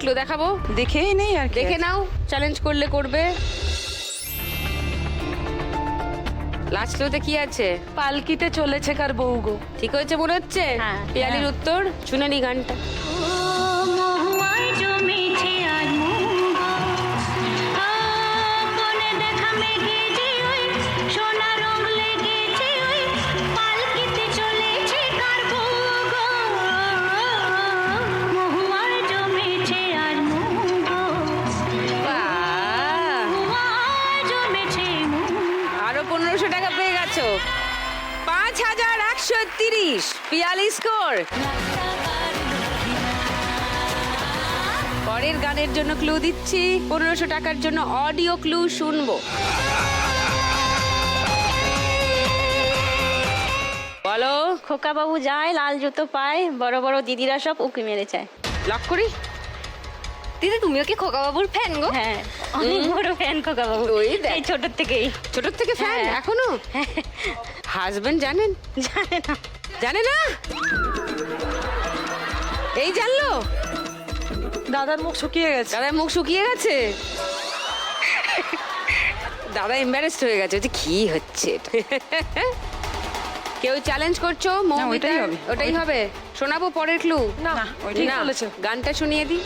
Clue দেখাবো? দেখেই নেই আর কি দেখে নাও চ্যালেঞ্জ করলে করবে। লাস্টলোতে কি আছে? পালকিতে চলেছে কার বউ গো। ঠিক হয়েছে মনে হচ্ছে? হ্যাঁ। পিয়ালির উত্তর শুনে নি গানটা তিরিশ পিয়ালি স্কোর পরের গানের জন্য ক্লু দিচ্ছি পনেরোশো টাকার জন্য অডিও ক্লু শুনব। বলো খোকা বাবু যায় লাল জুতো পায় বড় বড় দিদিরা সব উকি মেরে চায়। লক করি? দিদি তুমিও কি খোকা বাবুর ফ্যান গো? হ্যাঁ অনেক বড় ফ্যান খোকা বাবু ওই দেখ। এই ছোট থেকেই। ছোট থেকে ফ্যান হ্যাঁ। এখনও? হাজবেন্ড জানেন? জানে না। জানে না? এই জানলো? দাদার মুখ শুকিয়ে গেছে। দাদা মুখ শুকিয়ে গেছে? দাদা এম্বারেসড হয়ে গেছে। যে কি হচ্ছে কেউ চ্যালেঞ্জ করছ? ওইটাই হবে। ওটাই হবে। শোনাবো পরের ক্লু না ঠিক বলেছ। গানটা শুনিয়ে দি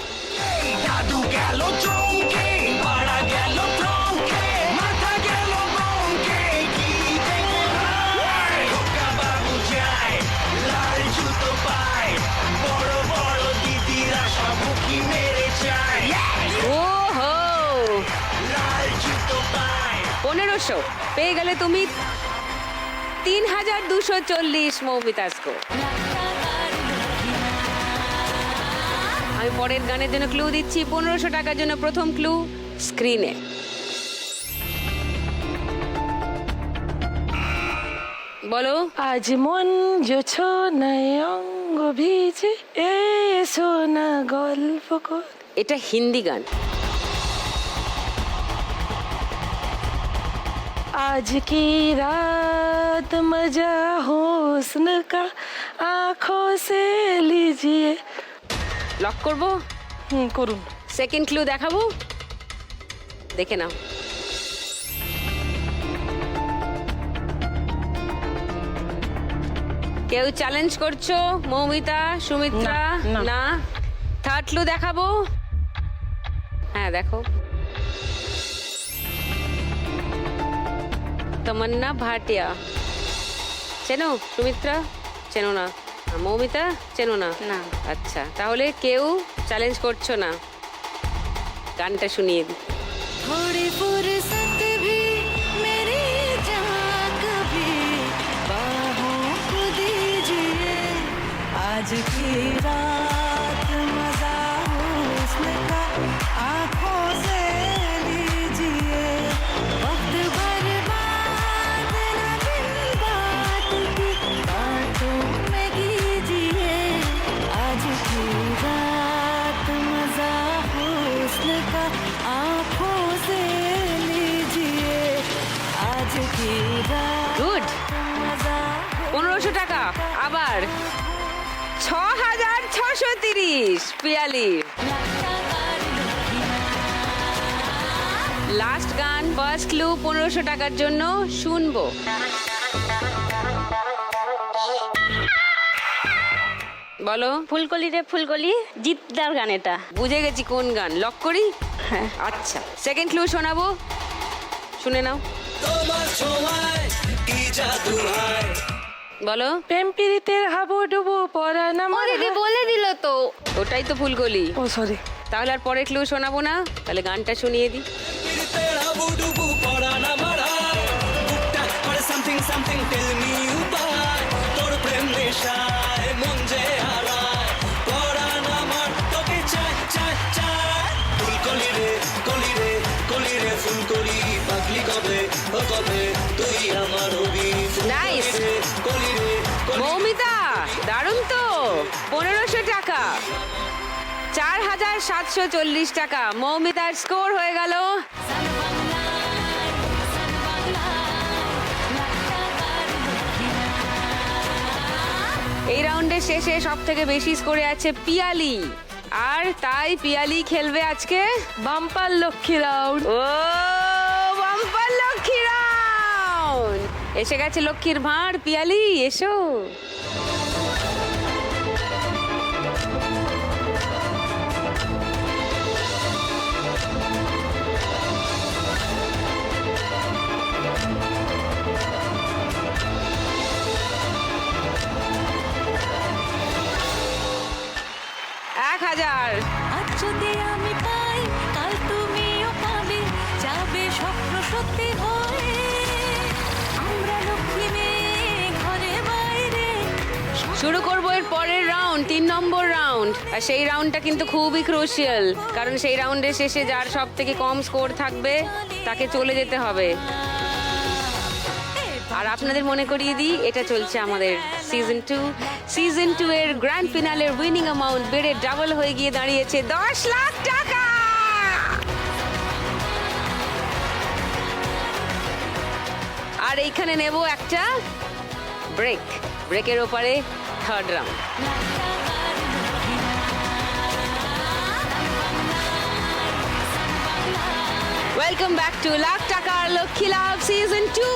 পনেরোশো। পেয়ে গেলে তুমি তিন হাজার দুশো চল্লিশ মৌমিতা স্কোর। আমি পরের গানের জন্য ক্লু দিচ্ছি পনেরোশো টাকার জন্য প্রথম ক্লু স্ক্রিনে। বলো। আজ মন জোছো অঙ্গ ভিজে এসো না গল্প কর। এটা হিন্দি গান। आज की रात मजा हुस्न का आंखों से लीजिए লক করবো হুম করুন সেকেন্ড ক্লু দেখাবো দেখে নাও কেউ চ্যালেঞ্জ করছো মৌমিতা সুমিত্রা না, না। না থার্ড ক্লু দেখাবো হ্যাঁ দেখো তমন্না ভাটিয়া চেনো সুমিত্রা চেনো না আর মৌমিতা চেনো না না। আচ্ছা তাহলে কেউ চ্যালেঞ্জ করছো না গানটা শুনিয়ে দিই थोड़ी फुर्सत भी मेरी जहाँ कभी बाहों को दीजिए आज की रात গুড পনেরোশো টাকা। আবার ছ হাজার ছশো তিরিশ। পিয়ালি। লাস্ট গান ফার্স্ট ক্লু পনেরোশো টাকার জন্য শুনব। বলো। ফুলকলি রে ফুলকলি জিতদার গান এটা। বুঝে গেছি কোন গান। লক করি? হ্যাঁ। আচ্ছা। সেকেন্ড ক্লু শোনাবো? শুনে নাও। তোমার ছোঁয়ায় কি জাদু হয়? বলো। প্রেম পীড়িতের হাবুডুবু পরা না ও দিদি বলে দিল তো। ওটাই তো ফুলকলি ও সরি তাহলে আর পরে ক্লু শোনাবো না? তাহলে গানটা শুনিয়ে দিই। পীড়িতের হাবুডুবু চার হাজার সাতশো চল্লিশ টাকা। মৌমিতার স্কোর হয়ে গেল। এই রাউন্ডের শেষে সব থেকে বেশি স্কোরে আছে পিয়ালি। আর তাই পিয়ালি খেলবে আজকে বাম্পার লক্ষ্মী রাউন্ড। ও, বাম্পার লক্ষ্মী রাউন্ড। এসে গেছে লক্ষ্মীর ভাঁড়। পিয়ালি, এসো। এক হাজার। আজ যদি আমি পাই কাল তুমিও পাবে যাবে স্বপ্ন সত্যি হয়ে। আমরা লক্ষ্মী মেয়ে ঘরে বাইরে। শুরু করব এর পরের রাউন্ড তিন নম্বর রাউন্ড আর সেই রাউন্ডটা কিন্তু খুবই ক্রুশিয়াল কারণ সেই রাউন্ডের শেষে যার সব থেকে কম স্কোর থাকবে তাকে চলে যেতে হবে। আর আপনাদের মনে করিয়ে দিই, এটা চলছে আমাদের সিজন টু সিজন টু এর গ্র্যান্ড ফিনালের উইনিং অ্যামাউন্ট বেড়ে ডাবল হয়ে গিয়ে দাঁড়িয়েছে দশ লাখ টাকা। আর এইখানে নেব একটা ব্রেক ব্রেকের ওপারে third round welcome back to lakh টাকার Lakshmi Labh season two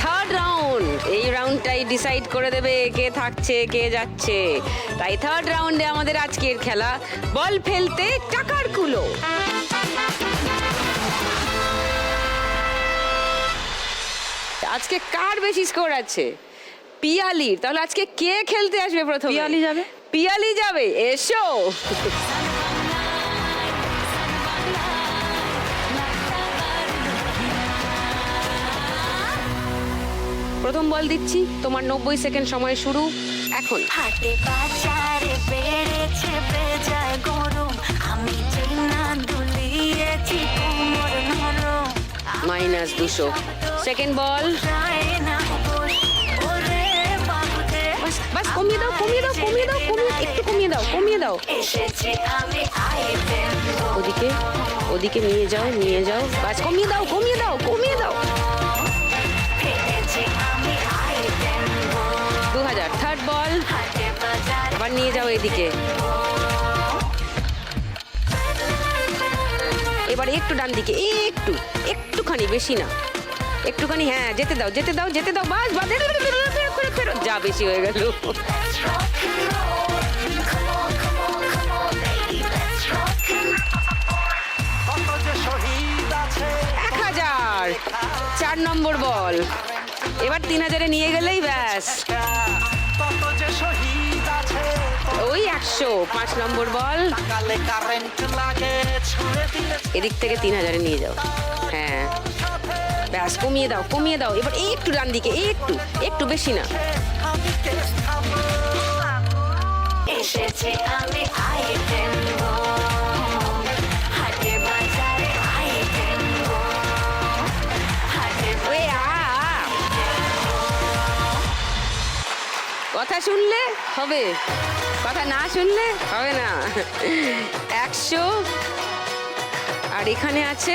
third round এই রাউন্ডটাই ডিসাইড করে দেবে কে থাকছে কে যাচ্ছে। তাই থার্ড রাউন্ডে আমাদের আজকের খেলা বল ফেলতে টাকার কুলো। আজকে কার বেশি স্কোর আছে? পিয়ালির। তাহলে আজকে কে খেলতে আসবে প্রথম? পিয়ালি যাবে। পিয়ালি যাবে এসো। প্রথম বল দিচ্ছি। তোমার নব্বই সেকেন্ড সময় শুরু। এখন। হাটে বাজারে বেড়েছে বেজায় গরম আমি যে দুলিয়েছি কোমর নরম। মাইনাস দুশো। Second ball. বস। কমিয়ে দাও কমিয়ে দাও কমিয়ে দাও কমিয়ে একটু কমিয়ে দাও কমিয়ে দাও। ওদিকে ওদিকে নিয়ে যাও নিয়ে যাও। বাস কমিয়ে দাও কমিয়ে দাও কমিয়ে দাও। বল। আবার নিয়ে যাও এদিকে। এবার একটু ডান দিকে, একটু, একটুখানি বেশি না। একটুখানি হ্যাঁ যেতে দাও যেতে দাও যেতে দাও, বাস। যা বেশি হয়ে গেল। এক হাজার। চার নম্বর বল। এবার তিন হাজারে নিয়ে গেলেই ব্যাস। কত যে শহীদ আছে ওই একশো পাঁচ নম্বর বল। কালে কারেন্ট লাগে ছুঁড়ে দিলে এদিক থেকে তিন হাজারে নিয়ে যাও। হ্যাঁ। ব্যাস কমিয়ে দাও কমিয়ে দাও। এবার এই একটু ডান দিকে একটু একটু বেশি না। এসেছে আমি কথা শুনলে হবে। কথা না শুনলে হবে না। একশো। আর এখানে আছে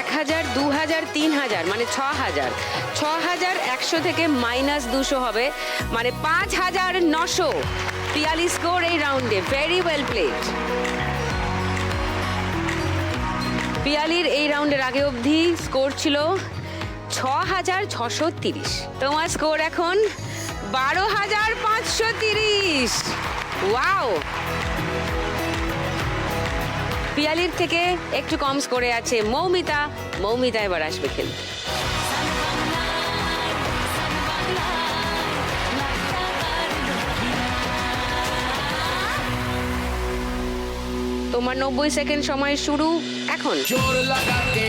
এক হাজার, দু হাজার, তিন হাজার মানে ছ হাজার। ছ হাজার একশো থেকে মাইনাস দুশো হবে মানে পাঁচ হাজার নশো। পিয়ালি স্কোর এই রাউন্ডে ভেরি ওয়েল প্লেড পিয়ালির এই রাউন্ডের আগে অবধি স্কোর ছিল ছ হাজার ছশো তিরিশ। তোমার স্কোর এখন বারো হাজার পাঁচশো তিরিশ। ওয়াও। পিয়ালির থেকে একটু কম স্কোরে আছে মৌমিতা। মৌমিতা এবার আসবে খেলতে। তোমার নব্বই সেকেন্ড সময় শুরু এখন। জোর লাগাতে।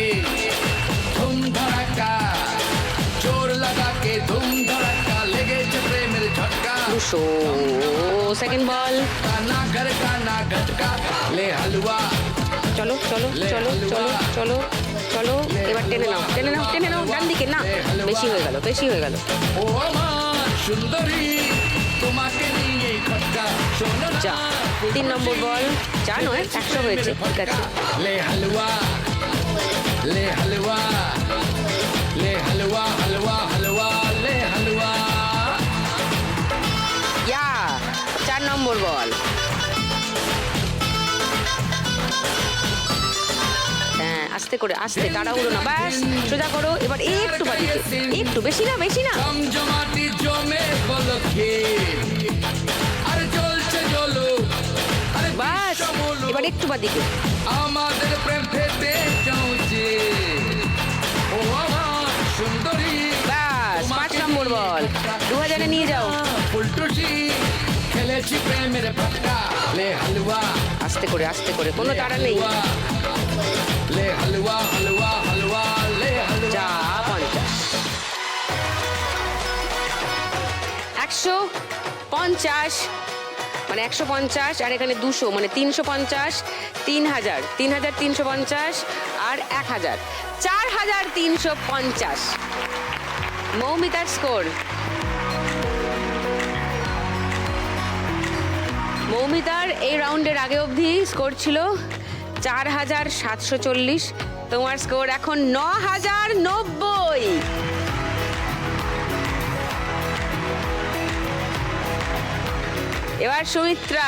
দুশো সেকেন্ড বল চলো চলো চলো চলো চলো চলো এবার টেনে নাও টেনে নাও টেনে নাও ডান দিকে না বেশি হয়ে গেল বেশি হয়ে গেল। যা তিন নম্বর বল। যা নয় একশো হয়েছে ঠিক আছে। লে হালুয়া লে হালুয়া লে হালুয়া হালুয়া। আস্তে করে আস্তে তাড়াহুড়ো না ব্যাস সোজা করো এবার একটু একটু বেশি না বেশি না। বাস এবার একটু বাদিকে আমাদের প্রেম ফেটে ও আমার সুন্দরী। ব্যাস পাঁচ নম্বর বল। দু হাজারে নিয়ে যাও। ফুলটুসি খেলেছি প্রেমের পাক্কা লে হালুয়া। আস্তে করে আস্তে করে কোনো তাড়া নেই। একশো পঞ্চাশ মানে একশো পঞ্চাশ, আর এখানে দুশো মানে তিনশো পঞ্চাশ, তিন হাজার। তিন হাজার তিনশো পঞ্চাশ, আর এক হাজার। চার হাজার তিনশো পঞ্চাশ। মৌমিতার স্কোর। মৌমিতার এই রাউন্ডের আগে অবধি স্কোর ছিল চার হাজার সাতশো চল্লিশ। তোমার স্কোর এখন ন হাজার নব্বই। এবার সুমিত্রা।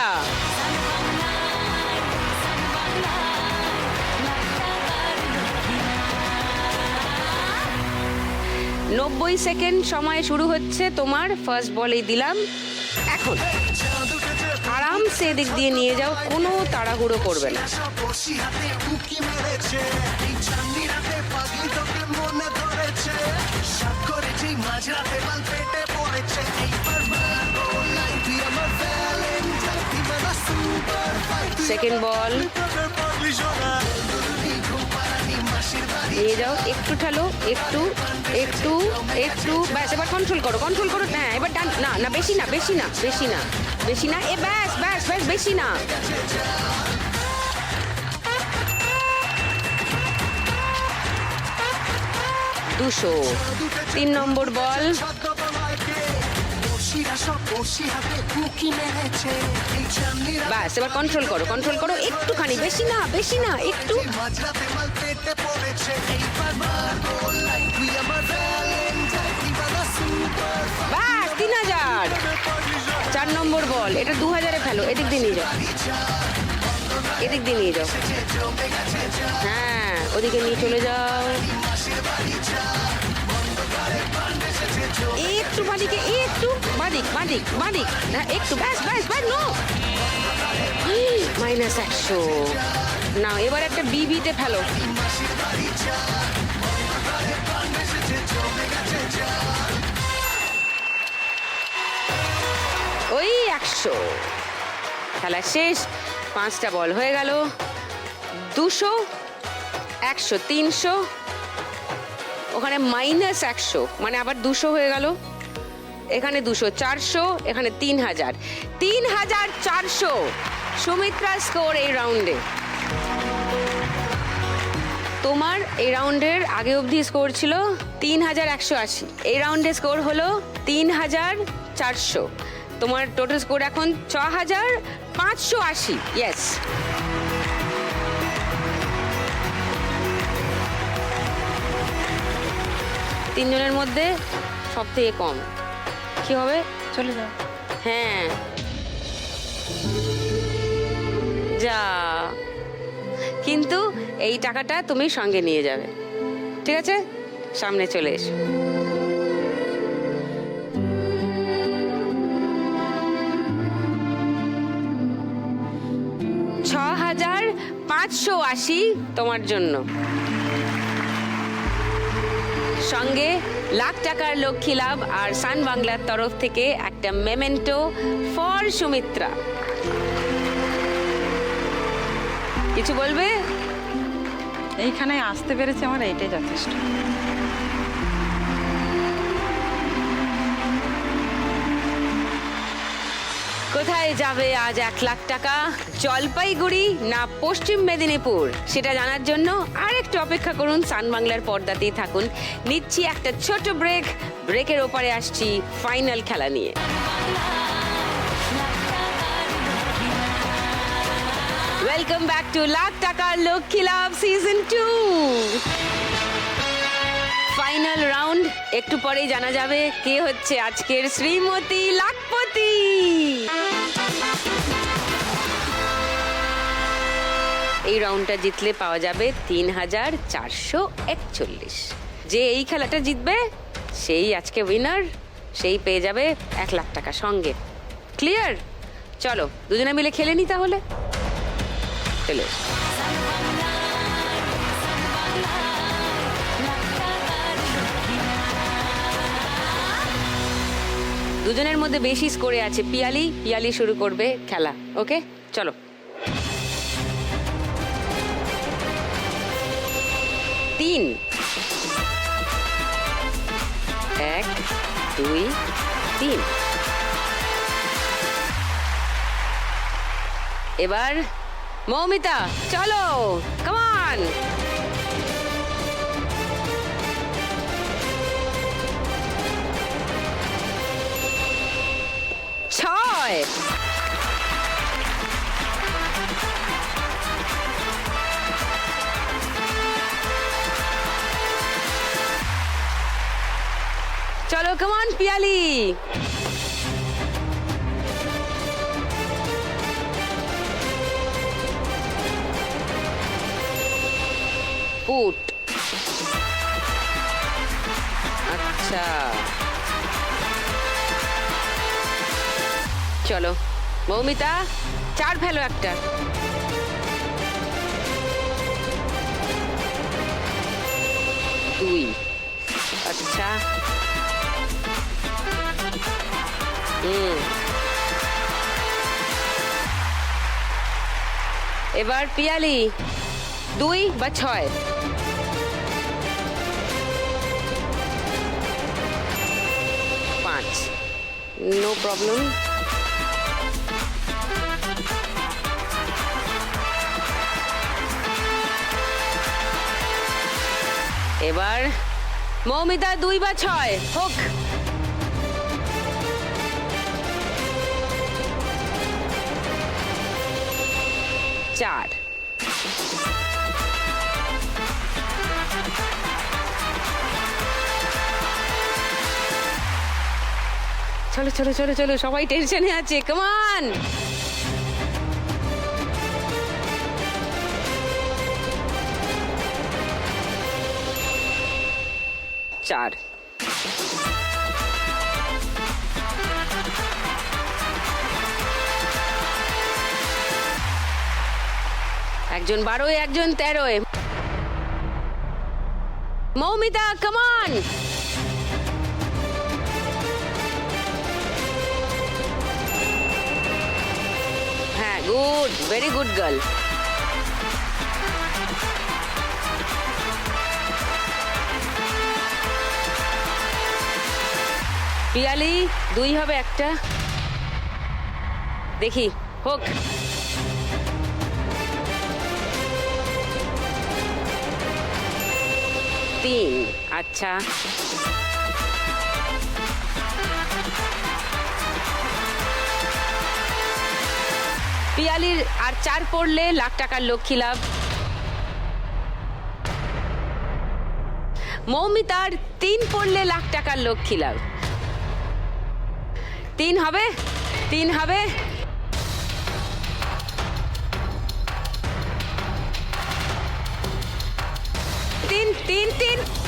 নব্বই সেকেন্ড সময় শুরু হচ্ছে, তোমার ফার্স্ট বলেই দিলাম। এখন। আরামসে এদিক দিয়ে নিয়ে যাও, কোনো তাড়াহুড়ো করবে না। সেকেন্ড বল নিয়ে যাও, একটু ঠালো, একটু একটু একটু। ব্যাস, এবার কন্ট্রোল করো কন্ট্রোল করো। হ্যাঁ এবার ডান না না, বেশি না বেশি না বেশি না বেশি না। এ ব্যাস ব্যাস বেশি না। দুশো। তিন নম্বর বল। ব্যাস এবার কন্ট্রোল করো কন্ট্রোল করো। একটুখানি, বেশি না বেশি না, একটু। ব্যাস তিন হাজার। চার নম্বর বল। এটা দু হাজারে ফেলো, এদিক দিয়ে নিয়ে যাও। এদিক দিয়ে নিয়ে যাও। হ্যাঁ ওদিকে নিয়ে চলে যাও। একটু বাদিকে, একটু বাদিক বাদিক বাদিক। হ্যাঁ একটু, ব্যাস ব্যাস ব্যাস, নো। মাইনাস একশো। না এবার একটা বিবিতে ফেলো। ওই একশো। খেলা শেষ, পাঁচটা বল হয়ে গেল। দুশো, একশো, তিনশো, ওখানে মাইনাস একশো মানে আবার দুশো হয়ে গেল। এখানে দুশো, চারশো, এখানে তিন হাজার। তিন হাজার চারশো। সুমিত্রা স্কোর এই রাউন্ডে তোমার এই রাউন্ডের আগে অবধি স্কোর ছিল তিন হাজার একশো আশি। এই রাউন্ডে স্কোর হলো তিন হাজার চারশো। তোমার টোটাল স্কোর এখন ছ হাজার পাঁচশো আশি ইয়েস তিনজনের মধ্যে সব থেকে কম। কি হবে? চলে যাও। হ্যাঁ। যা। কিন্তু এই টাকাটা তুমি সঙ্গে নিয়ে যাবে। ঠিক আছে? সামনে চলে এসো। পাঁচশো আশি তোমার জন্য। সঙ্গে লাখ টাকার লক্ষ্মী লাভ আর সান বাংলার তরফ থেকে একটা মেমেন্টো ফর সুমিত্রা। কিছু বলবে? এইখানে আসতে পেরেছে আমার, এইটাই যথেষ্ট। কোথায় যাবে আজ এক লাখ টাকা? জলপাইগুড়ি না পশ্চিম মেদিনীপুর? সেটা জানার জন্য আর একটু অপেক্ষা করুন, সান বাংলার পর্দাতেই থাকুন। নিচ্ছি একটা ছোট ব্রেক ব্রেকের ওপারে আসছি ফাইনাল খেলা নিয়ে। ওয়েলকাম ব্যাক টু লাখ টাকা Lakshmi Labh season two final round একটু পরেই জানা যাবে কে হচ্ছে আজকের শ্রীমতী লাখপতি। এই রাউন্ডটা জিতলে পাওয়া যাবে তিন হাজার চারশো একচল্লিশ। যে এই খেলাটা জিতবে, সেই আজকে উইনার সেই পেয়ে যাবে এক লাখ টাকা সঙ্গে। ক্লিয়ার চলো, দুজনে মিলে খেলে নি তাহলে। চলে দুজনের মধ্যে বেশি স্কোরে আছে পিয়ালি। পিয়ালি শুরু করবে খেলা ওকে চলো। তিন এক দুই তিন। এবার মৌমিতা চলো কামান চলো কমান পিয়ালি পুট আচ্ছা চলো মৌমিতা চার ফেলো একটা দুই আচ্ছা হুম এবার পিয়ালি দুই বা ছয়। পাঁচ। No problem. এবার মৌমিতা দুই বা ছয়। হোক। চার। চলো চলো চলো চলো সবাই টেনশনে আছে কমান চার। একজন বারোয় একজন তেরোয় মৌমিতা কমান হ্যাঁ good very good girl Piyali, দুই হবে একটা। দেখি, হোক। তিন আচ্ছা। পিয়ালির আর চার পড়লে লাখ টাকার লক্ষ্মী লাভ। মৌমিতার তিন পড়লে লাখ টাকার লক্ষ্মী লাভ। তিন হবে? তিন হবে? তিন তিন তিন।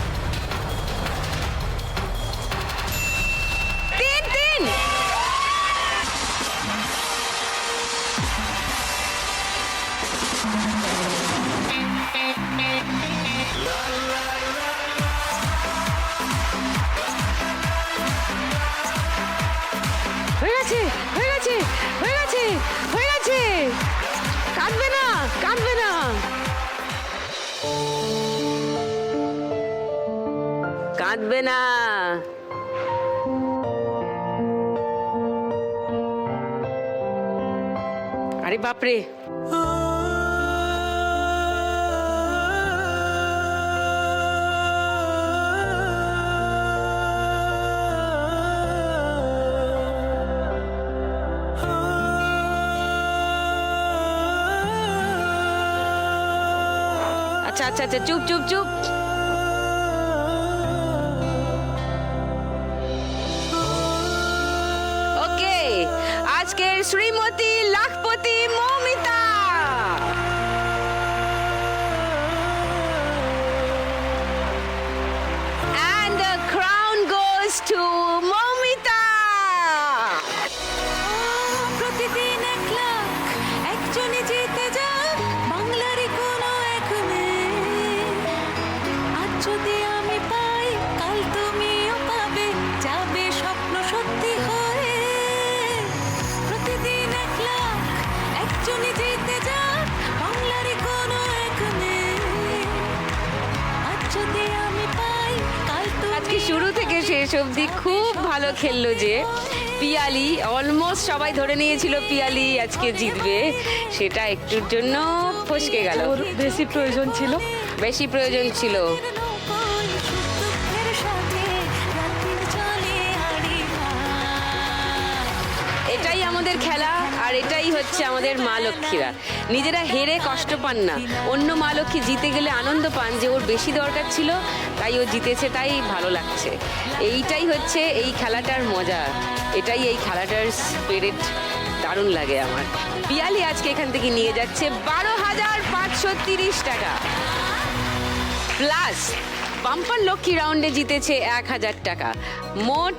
কাঁদবে না। আরে বাপরে। আচ্ছা আচ্ছা আচ্ছা চুপ চুপ চুপ। ভালো খেললো যে পিয়ালি অলমোস্ট সবাই ধরে নিয়েছিল পিয়ালি আজকে জিতবে। সেটা একটুর জন্য ফসকে গেল। বেশি প্রয়োজন ছিল। বেশি প্রয়োজন ছিল। হচ্ছে আমাদের মা লক্ষ্মীরা। নিজেরা হেরে কষ্ট পান না। অন্য মা লক্ষ্মী জিতে গেলে আনন্দ পান যে ওর বেশি দরকার ছিল, তাই ও জিতেছে, তাই ভালো লাগছে। এইটাই হচ্ছে এই খেলাটার মজা। এটাই এই খেলাটার স্পিরিট দারুণ লাগে আমার। পিয়ালি আজকে এখান থেকে নিয়ে যাচ্ছে বারো হাজার পাঁচশো তিরিশ টাকা। প্লাস বাম্পার লক্ষ্মী রাউন্ডে জিতেছে এক হাজার টাকা। মোট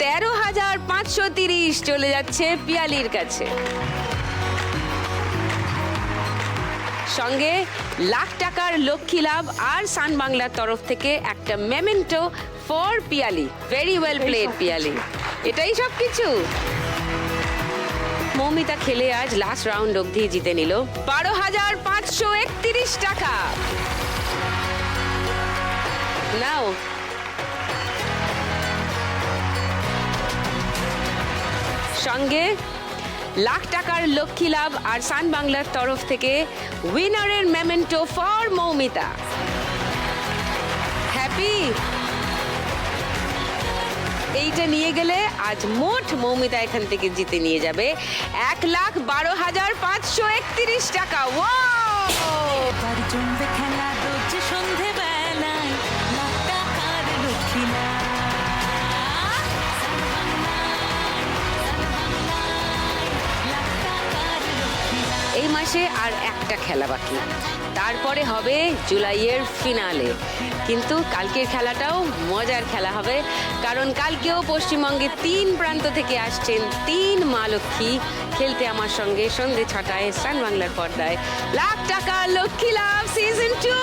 তেরো হাজার পাঁচশো তিরিশ চলে যাচ্ছে পিয়ালির কাছে। সঙ্গে লাখ টাকার লক্ষ্মী লাভ আর সান বাংলার তরফ থেকে একটা memento for Piyali. Very well played Piyali. এটাই সব কিছু। মৌমিতা খেলে আজ লাস্ট রাউন্ড অবধি জিতে নিল। বারো হাজার পাঁচশো একত্রিশ টাকা। নাও সঙ্গে লাখ টাকার লক্ষ্মী লাভ আর সান বাংলার তরফ থেকে উইনারের মেমেন্টো ফর মৌমিতা। হ্যাপি? এইটা নিয়ে গেলে আজ মোট মৌমিতা এখান থেকে জিতে নিয়ে যাবে এক লাখ বারো হাজার পাঁচশো একত্রিশ টাকা। ওয়াও খেলা বাকি। তারপরে হবে জুলাইয়ের ফিনালে কিন্তু কালকের খেলাটাও মজার খেলা হবে, কারণ কালকেও পশ্চিমবঙ্গে তিন প্রান্ত থেকে আসছেন তিন মা লক্ষ্মী। খেলতে আমার সঙ্গে সন্ধে ছটায় সান বাংলার পর্দায়। লাখ টাকা লক্ষ্মী লাভ সিজন টু